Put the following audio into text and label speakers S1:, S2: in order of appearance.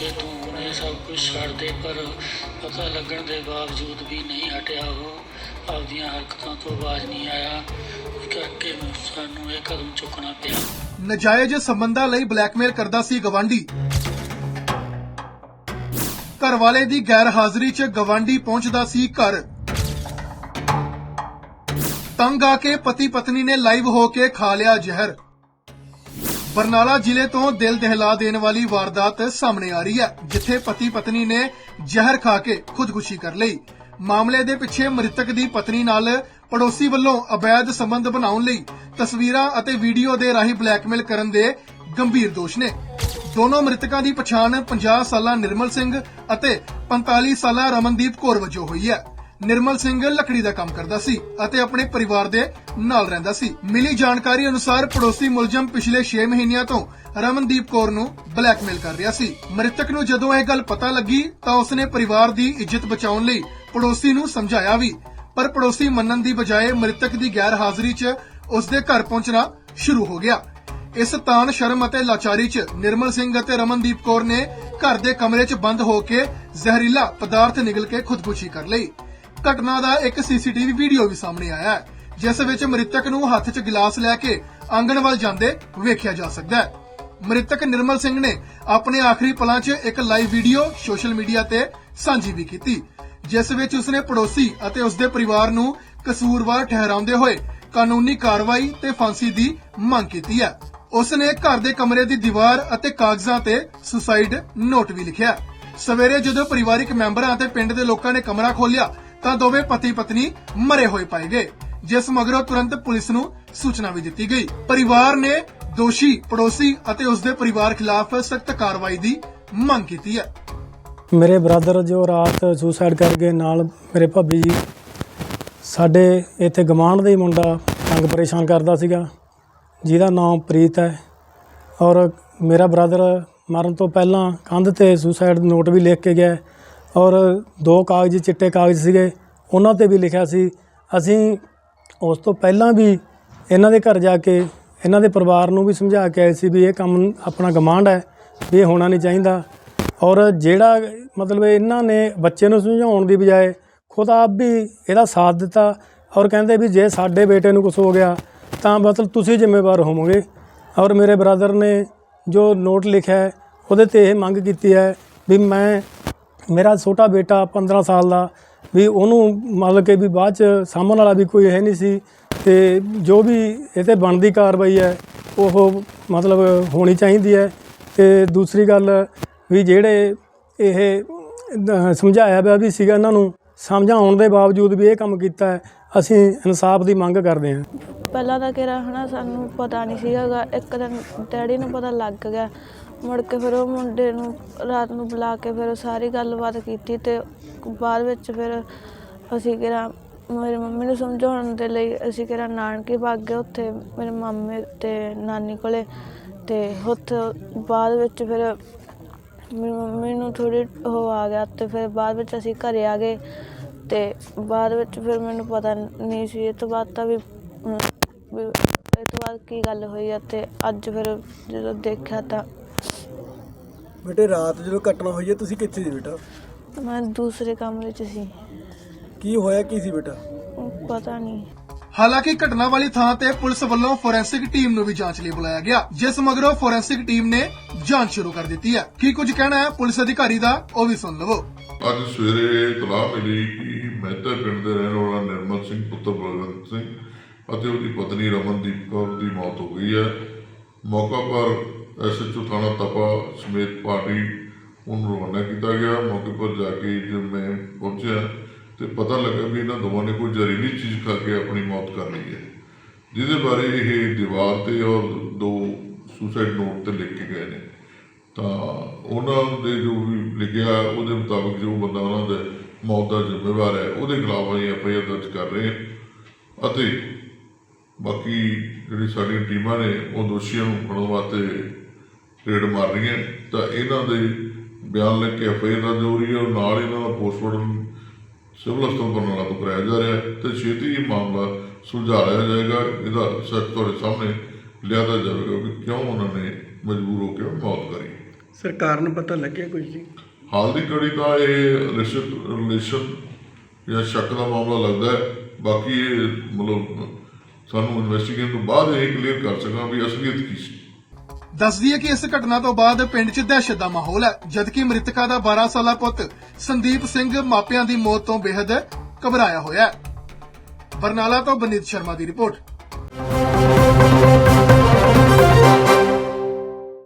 S1: ਕਿ ਤੂੰ ਇਹ ਸਭ ਕੁਝ ਛੱਡ ਦੇ, ਪਰ ਪਤਾ ਲੱਗਣ ਦੇ ਬਾਵਜੂਦ ਵੀ ਨਹੀਂ ਹਟਿਆ ਉਹ। ਆਪਦੀਆਂ ਹਰਕਤਾਂ ਤੋਂ ਬਾਜ ਨਹੀਂ ਆਇਆ। ਕਰਕੇ ਸਾਨੂੰ ਇਹ ਕਦਮ ਚੁੱਕਣਾ ਪਿਆ।
S2: ਨਜਾਇਜ਼ ਸੰਬੰਧਾਂ ਲਈ ਬਲੈਕਮੇਲ ਕਰਦਾ ਸੀ ਗਵਾਂਢੀ। ਘਰ ਵਾਲੇ ਦੀ ਗੈਰ ਹਾਜ਼ਰੀ 'ਚ ਗਵਾਂਢੀ ਪਹੁੰਚਦਾ ਸੀ ਘਰ। ਤੰਗ ਆ ਕੇ ਪਤੀ ਪਤਨੀ ਨੇ ਲਾਈਵ ਹੋ ਕੇ ਖਾ ਲਿਆ ਜ਼ਹਿਰ। ਬਰਨਾਲਾ ਜ਼ਿਲ੍ਹੇ ਤੋਂ ਦਿਲ ਦਹਿਲਾ ਦੇਣ ਵਾਲੀ ਵਾਰਦਾਤ ਸਾਹਮਣੇ ਆ ਰਹੀ ਹੈ, ਜਿੱਥੇ ਪਤੀ ਪਤਨੀ ਨੇ ਜ਼ਹਿਰ ਖਾ ਕੇ ਖੁਦਕੁਸ਼ੀ ਕਰ ਲਈ। ਮਾਮਲੇ ਦੇ ਪਿੱਛੇ ਮ੍ਰਿਤਕ ਦੀ ਪਤਨੀ ਨਾਲ ਪੜੋਸੀ ਵੱਲੋਂ ਅਵੈਧ ਸੰਬੰਧ ਬਣਾਉਣ ਲਈ ਤਸਵੀਰਾਂ ਅਤੇ ਵੀਡੀਓ ਦੇ ਰਾਹੀਂ ਬਲੈਕਮੇਲ ਕਰਨ ਦੇ ਗੰਭੀਰ ਦੋਸ਼ ਨੇ। ਦੋਨੋਂ ਮ੍ਰਿਤਕਾਂ ਦੀ ਪਛਾਣ 50 ਸਾਲਾ ਨਿਰਮਲ ਸਿੰਘ ਅਤੇ 45 ਸਾਲਾ ਰਮਨਦੀਪ ਕੌਰ ਵਜੋਂ ਹੋਈ ਹੈ। ਨਿਰਮਲ ਸਿੰਘ ਲੱਕੜੀ ਦਾ ਕੰਮ ਕਰਦਾ ਸੀ ਅਤੇ ਆਪਣੇ ਪਰਿਵਾਰ ਦੇ ਨਾਲ ਰਹਿੰਦਾ ਸੀ। ਮਿਲੀ ਜਾਣਕਾਰੀ ਅਨੁਸਾਰ ਪੜੋਸੀ ਮੁਲਜ਼ਮ ਪਿਛਲੇ 6 ਮਹੀਨਿਆਂ ਤੋਂ ਰਮਨਦੀਪ ਕੌਰ ਨੂੰ ਬਲੈਕਮੇਲ ਕਰ ਰਿਹਾ ਸੀ। ਮ੍ਰਿਤਕ ਨੂੰ ਜਦੋਂ ਇਹ ਗੱਲ ਪਤਾ ਲੱਗੀ ਤਾਂ ਉਸਨੇ ਪਰਿਵਾਰ ਦੀ ਇੱਜ਼ਤ ਬਚਾਉਣ ਲਈ ਪੜੋਸੀ ਨੂੰ ਸਮਝਾਇਆ ਵੀ, ਪਰ ਪੜੋਸੀ ਮੰਨਣ ਦੀ ਬਜਾਏ ਮ੍ਰਿਤਕ ਦੀ ਗੈਰ ਹਾਜ਼ਰੀ 'ਚ ਉਸਦੇ ਘਰ ਪਹੁੰਚਣਾ ਸ਼ੁਰੂ ਹੋ ਗਿਆ। ਇਸ ਤਾਨ ਸ਼ਰਮ ਅਤੇ ਲਾਚਾਰੀ 'ਚ ਨਿਰਮਲ ਸਿੰਘ ਅਤੇ ਰਮਨਦੀਪ ਕੌਰ ਨੇ ਘਰ ਦੇ ਕਮਰੇ 'ਚ ਬੰਦ ਹੋ ਕੇ ਜ਼ਹਿਰੀਲਾ ਪਦਾਰਥ ਨਿਗਲ ਕੇ ਖੁਦਕੁਸ਼ੀ ਕਰ ਲਈ। ਘਟਨਾ ਦਾ ਇੱਕ ਸੀਸੀਟੀਵੀ ਵੀਡੀਓ ਵੀ ਸਾਹਮਣੇ ਆਇਆ ਹੈ, ਜਿਸ ਵਿੱਚ ਮ੍ਰਿਤਕ ਨੂੰ ਹੱਥ 'ਚ ਗਿਲਾਸ ਲੈ ਕੇ ਆਂਗਣ ਵੱਲ ਜਾਂਦੇ ਵੇਖਿਆ ਜਾ ਸਕਦਾ ਹੈ। ਮ੍ਰਿਤਕ ਨਿਰਮਲ ਸਿੰਘ ਨੇ ਆਪਣੇ ਆਖਰੀ ਪਲਾਂ 'ਚ ਇੱਕ ਲਾਈਵ ਵੀਡੀਓ ਸੋਸ਼ਲ ਮੀਡੀਆ ਤੇ ਸਾਂਝੀ ਵੀ ਕੀਤੀ, ਜਿਸ ਵਿੱਚ ਉਸਨੇ ਪੜੋਸੀ ਅਤੇ ਉਸਦੇ ਪਰਿਵਾਰ ਨੂੰ ਕਸੂਰਵਾਰ ਠਹਿਰਾਉਂਦੇ ਹੋਏ ਕਾਨੂੰਨੀ ਕਾਰਵਾਈ ਤੇ ਫਾਂਸੀ ਦੀ ਮੰਗ ਕੀਤੀ ਹੈ। ਉਸਨੇ ਘਰ ਦੇ ਕਮਰੇ ਦੀ ਦੀਵਾਰ ਅਤੇ ਕਾਗਜ਼ਾਂ ਤੇ ਸੁਸਾਈਡ ਨੋਟ ਵੀ ਲਿਖਿਆ। ਸਵੇਰੇ ਜਦੋਂ ਪਰਿਵਾਰਿਕ ਮੈਂਬਰਾਂ ਅਤੇ ਪਿੰਡ ਦੇ ਲੋਕਾਂ ਨੇ ਕਮਰਾ ਖੋਲ੍ਹਿਆ ਤਾਂ ਦੋਵੇਂ ਪਤੀ ਪਤਨੀ ਮਰੇ ਹੋਏ ਪਾਏ ਗਏ, ਜਿਸ ਮਗਰੋਂ ਤੁਰੰਤ ਪੁਲਿਸ ਨੂੰ ਸੂਚਨਾ ਵੀ ਦਿੱਤੀ ਗਈ। ਪਰਿਵਾਰ ਨੇ ਦੋਸ਼ੀ, ਪੜੋਸੀ ਅਤੇ ਉਸਦੇ ਪਰਿਵਾਰ ਖਿਲਾਫ ਸਖਤ ਕਾਰਵਾਈ ਦੀ ਮੰਗ ਕੀਤੀ ਹੈ।
S3: ਮੇਰੇ ਬ੍ਰਦਰ ਜੋ ਰਾਤ ਸੁਸਾਈਡ ਕਰ ਗਏ ਨਾਲ ਮੇਰੇ ਭਾਬੀ ਜੀ, ਸਾਡੇ ਇੱਥੇ ਗਵਾਂਢ ਦਾ ਹੀ ਮੁੰਡਾ ਤੰਗ ਪਰੇਸ਼ਾਨ ਕਰਦਾ ਸੀਗਾ, ਜਿਹਦਾ ਨਾਮ ਪ੍ਰੀਤ ਹੈ ਔਰ ਮੇਰਾ ਬ੍ਰਦਰ ਮਰਨ ਤੋਂ ਪਹਿਲਾਂ ਕੰਧ ਤੇ ਸੁਸਾਈਡ ਨੋਟ ਵੀ ਲਿਖ ਕੇ ਗਿਆ ਔਰ ਦੋ ਕਾਗਜ਼ ਚਿੱਟੇ ਕਾਗਜ਼ ਸੀਗੇ, ਉਹਨਾਂ ਤੇ ਵੀ ਲਿਖਿਆ ਸੀ। ਅਸੀਂ ਉਸ ਤੋਂ ਪਹਿਲਾਂ ਵੀ ਇਹਨਾਂ ਦੇ ਘਰ ਜਾ ਕੇ ਇਹਨਾਂ ਦੇ ਪਰਿਵਾਰ ਨੂੰ ਵੀ ਸਮਝਾ ਕੇ ਆਏ ਸੀ ਵੀ ਇਹ ਕੰਮ ਆਪਣਾ ਗਮਾਂਡ ਹੈ, ਵੀ ਇਹ ਹੋਣਾ ਨਹੀਂ ਚਾਹੀਦਾ। ਔਰ ਜਿਹੜਾ ਮਤਲਬ ਇਹਨਾਂ ਨੇ ਬੱਚੇ ਨੂੰ ਸਮਝਾਉਣ ਦੀ ਬਜਾਏ ਖੁਦ ਆਪ ਵੀ ਇਹਦਾ ਸਾਥ ਦਿੱਤਾ ਔਰ ਕਹਿੰਦੇ ਵੀ ਜੇ ਸਾਡੇ ਬੇਟੇ ਨੂੰ ਕੁਝ ਹੋ ਗਿਆ, ਤਾਂ ਮਤਲਬ ਤੁਸੀਂ ਜ਼ਿੰਮੇਵਾਰ ਹੋਵੋਗੇ। ਔਰ ਮੇਰੇ ਬ੍ਰਦਰ ਨੇ ਜੋ ਨੋਟ ਲਿਖਿਆ ਉਹਦੇ ਤੇ ਇਹ ਮੰਗ ਕੀਤੀ ਹੈ ਵੀ ਮੈਂ ਮੇਰਾ ਛੋਟਾ ਬੇਟਾ 15 ਸਾਲ ਦਾ, ਵੀ ਉਹਨੂੰ ਮਤਲਬ ਕਿ ਵੀ ਬਾਅਦ ਚ ਸਾਂਭਣ ਵਾਲਾ ਵੀ ਕੋਈ ਹੈ ਨਹੀਂ ਸੀ ਤੇ ਜੋ ਵੀ ਇਹ ਬਣਦੀ ਕਾਰਵਾਈ ਹੈ, ਉਹ ਮਤਲਬ ਹੋਣੀ ਚਾਹੀਦੀ ਹੈ। ਤੇ ਦੂਸਰੀ ਗੱਲ ਵੀ ਜਿਹੜੇ ਇਹ ਸਮਝਾਇਆ ਪਿਆ ਵੀ ਸੀਗਾ ਇਹਨਾਂ ਨੂੰ, ਸਮਝਾਉਣ ਦੇ ਬਾਵਜੂਦ ਵੀ ਇਹ ਕੰਮ ਕੀਤਾ ਹੈ, ਅਸੀਂ ਇਨਸਾਫ ਦੀ ਮੰਗ ਕਰਦੇ ਹਾਂ।
S4: ਪਹਿਲਾਂ ਤਾਂ ਕਿਹੜਾ ਹਨਾ, ਸਾਨੂੰ ਪਤਾ ਨਹੀਂ ਸੀਗਾ ਇੱਕ ਦਿਨ ਡੈਡੀ ਨੂੰ ਪਤਾ ਲੱਗ ਗਿਆ। ਮੁੜ ਕੇ ਫਿਰ ਉਹ ਮੁੰਡੇ ਨੂੰ ਰਾਤ ਨੂੰ ਬੁਲਾ ਕੇ ਫਿਰ ਉਹ ਸਾਰੀ ਗੱਲਬਾਤ ਕੀਤੀ ਅਤੇ ਬਾਅਦ ਵਿੱਚ ਫਿਰ ਅਸੀਂ ਕਿਹੜਾ ਮੇਰੀ ਮੰਮੀ ਨੂੰ ਸਮਝਾਉਣ ਦੇ ਲਈ ਅਸੀਂ ਕਿਹੜਾ ਨਾਨਕੇ ਭੱਗ ਗਏ ਉੱਥੇ ਮੇਰੇ ਮਾਮੇ ਅਤੇ ਨਾਨੀ ਕੋਲ ਅਤੇ ਉੱਥੇ ਬਾਅਦ ਵਿੱਚ ਫਿਰ ਮੇਰੀ ਮੰਮੀ ਨੂੰ ਥੋੜ੍ਹੀ ਉਹ ਆ ਗਿਆ ਅਤੇ ਫਿਰ ਬਾਅਦ ਵਿੱਚ ਅਸੀਂ ਘਰ ਆ ਗਏ ਅਤੇ ਬਾਅਦ ਵਿੱਚ ਫਿਰ ਮੈਨੂੰ ਪਤਾ ਨਹੀਂ ਸੀ ਇਹ ਤੋਂ ਬਾਅਦ ਤਾਂ ਵੀ ਵੀ ਇਹ ਤੋਂ ਬਾਅਦ ਕੀ ਗੱਲ ਹੋਈ ਆ ਤੇ ਅੱਜ ਫਿਰ ਜਦੋਂ ਦੇਖਿਆ ਤਾਂ
S5: ਬੇਟੇ ਰਾਤ ਜਦੋਂ ਘਟਨਾ ਹੋਈ ਹੈ ਤੁਸੀਂ ਕਿੱਥੇ ਸੀ ਬੇਟਾ?
S4: ਮੈਂ ਦੂਸਰੇ ਕਮਰੇ 'ਚ ਸੀ।
S5: ਕੀ ਹੋਇਆ ਕੀ ਸੀ ਬੇਟਾ?
S4: ਪਤਾ ਨਹੀਂ।
S2: ਹਾਲਾਂਕਿ ਘਟਨਾ ਵਾਲੀ ਥਾਂ ਤੇ ਪੁਲਿਸ ਵੱਲੋਂ ਫੋਰੈਂਸਿਕ ਟੀਮ ਨੂੰ ਵੀ ਜਾਂਚ ਲਈ ਬੁਲਾਇਆ ਗਿਆ ਜਿਸ ਮਗਰੋਂ ਫੋਰੈਂਸਿਕ ਟੀਮ ਨੇ ਜਾਂਚ ਸ਼ੁਰੂ ਕਰ ਦਿੱਤੀ ਹੈ। ਕੀ ਕੁਝ ਕਹਿਣਾ ਹੈ ਪੁਲਿਸ ਅਧਿਕਾਰੀ ਦਾ ਉਹ ਵੀ ਸੁਣ ਲਵੋ।
S6: ਅੱਜ ਸਵੇਰੇ ਇਤਲਾਹ ਮਿਲੀ ਕਿ ਮਹਿਤਾ ਪਿੰਡ ਦੇ ਰਹਿਣ ਵਾਲਾ ਨਿਰਮਲ ਸਿੰਘ ਪੁੱਤਰ ਬਲਵੰਤ ਸਿੰਘ ਅਤੇ ਉਹਦੀ ਪਤਨੀ ਰਮਨਦੀਪ ਕੌਰ ਦੀ ਮੌਤ ਹੋ ਗਈ ਹੈ। ਮੌਕਾ ਪਰ ਐਸਐਚਓ ਥਾਣਾ ਤਪਾ ਸਮੇਤ ਪਾਰਟੀ ਉਹਨੂੰ ਰਵਾਨਾ ਕੀਤਾ ਗਿਆ। ਮੌਕੇ ਪਰ ਜਾ ਕੇ ਜਦ ਮੈਂ ਪਹੁੰਚਿਆ ਤੇ ਪਤਾ ਲੱਗਾ ਵੀ ਇਹਨਾਂ ਦੋਵਾਂ ਨੇ ਕੋਈ ਜ਼ਹਿਰੀਲੀ ਚੀਜ਼ ਖਾ ਕੇ ਆਪਣੀ ਮੌਤ ਕਰ ਲਈ ਹੈ। ਜਿਹਦੇ ਬਾਰੇ ਇਹ ਦੀਵਾਰ ਤੇ ਔਰ ਦੋ ਸੁਸਾਈਡ ਨੋਟ ਤੇ ਲਿਖ ਕੇ ਗਏ ਨੇ। ਤਾਂ ਉਹਨਾਂ ਦੇ ਜੋ ਵੀ ਲਿਖਿਆ, ਉਹਦੇ ਮੁਤਾਬਕ ਜੋ ਬੰਦਾ ਉਹਨਾਂ ਦਾ ਮੌਤ ਦਾ ਜ਼ਿੰਮੇਵਾਰ ਹੈ, ਉਹਦੇ ਖਿਲਾਫ ਅਸੀਂ ਐਫ ਆਈ ਆਰ ਦਰਜ ਕਰ ਰਹੇ ਹਾਂ। ਅਤੇ ਬਾਕੀ ਜਿਹੜੀ ਸਾਡੀਆਂ ਟੀਮਾਂ ਨੇ, ਉਹ ਦੋਸ਼ੀਆਂ ਨੂੰ ਫੜਨ ਵਾਸਤੇ ਰੇਡ ਮਾਰ ਰਹੀਆਂ ਤਾਂ ਇਹਨਾਂ ਦੇ ਬਿਆਨ ਲੈ ਕੇ ਐਫ ਆਈ ਆਰ ਦਰਜ ਹੋ ਰਹੀ ਹੈ। ਨਾਲ ਇਹਨਾਂ ਦਾ ਪੋਸਟਮਾਰਟਮ ਸਿਵਲ ਹਸਪਤਾਲ ਬਰਨਾਲਾ ਤੋਂ ਕਰਾਇਆ ਜਾ ਰਿਹਾ ਹੈ ਤੇ ਛੇਤੀ ਹੀ ਮਾਮਲਾ ਸੁਲਝਾ ਲਿਆ ਜਾਏਗਾ। ਇਹਦਾ ਸੱਚ ਤੁਹਾਡੇ ਸਾਹਮਣੇ ਲਿਆਦਾ ਜਾਵੇਗਾ ਕਿ ਕਿਉਂ ਉਹਨਾਂ ਨੇ ਮਜਬੂਰ ਹੋ ਕੇ ਮੌਤ ਕਰੀ।
S5: ਸਰ ਕਾਰਨ ਪਤਾ ਲੱਗਿਆ ਕੁਝ ਜੀ?
S6: ਹਾਲ ਦੀ ਘੜੀ ਤਾਂ ਇਹ ਰਿਲੇਸ਼ਨ ਰਿਲੇਸ਼ਨ ਜਾਂ ਸ਼ੱਕ ਦਾ ਮਾਮਲਾ ਲੱਗਦਾ ਹੈ। ਬਾਕੀ ਇਹ ਮਤਲਬ ਸਾਨੂੰ ਇਨਵੈਸਟੀਗੇਸ਼ਨ ਤੋਂ ਬਾਅਦ ਇਹ ਕਲੀਅਰ ਕਰ ਸਕਾਂ ਵੀ ਅਸਲੀਅਤ ਕੀ ਸੀ।
S2: ਦੱਸਦੀ ਹੈ ਕਿ ਇਸ ਘਟਨਾ ਤੋਂ ਬਾਅਦ ਪਿੰਡ 'ਚ ਦਹਿਸ਼ਤ ਦਾ ਮਾਹੌਲ ਹੈ, ਜਦਕਿ ਮ੍ਰਿਤਕਾ ਦਾ 12 ਸਾਲਾ ਪੁੱਤ ਸੰਦੀਪ ਸਿੰਘ ਮਾਪਿਆਂ ਦੀ ਮੌਤ ਤੋਂ ਬੇहद ਘਬਰਾਇਆ ਹੋਇਆ ਹੈ। ਬਰਨਾਲਾ ਤੋਂ ਬਨੀਤ ਸ਼ਰਮਾ ਦੀ ਰਿਪੋਰਟ।